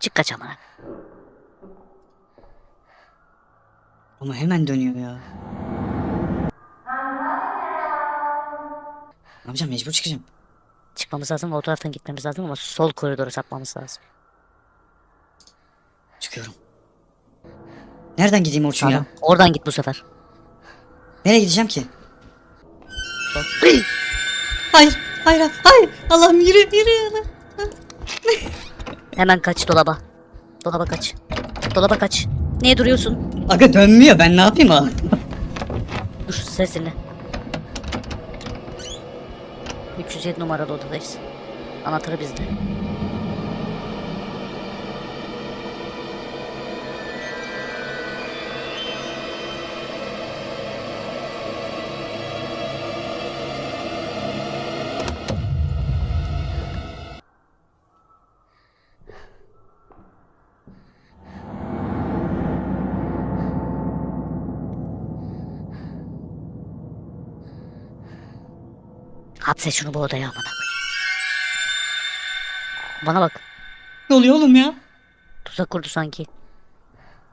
Çık kaç amına. Ama hemen dönüyor ya. Ne yapacağım mecbur çıkacağım. Çıkmamız lazım o taraftan gitmemiz lazım ama sol koridoru sapmamız lazım. Çıkıyorum. Nereden gideyim Orçun ya? Sağdan. Oradan git bu sefer. Nereye gideceğim ki? Hayır, hayır, hayır. Allah'ım yürü, yürü. Allah. Hemen kaç dolaba. Dolaba kaç. Dolaba kaç. Niye duruyorsun? Aga dönmüyor ben ne yapayım ha? Dur sesini. 307 numaralı odadayız. Anahtarı bizde. Hapset şunu bu odaya amına koyayım. Bana bak. Ne oluyor oğlum ya? Tuzak kurdu sanki.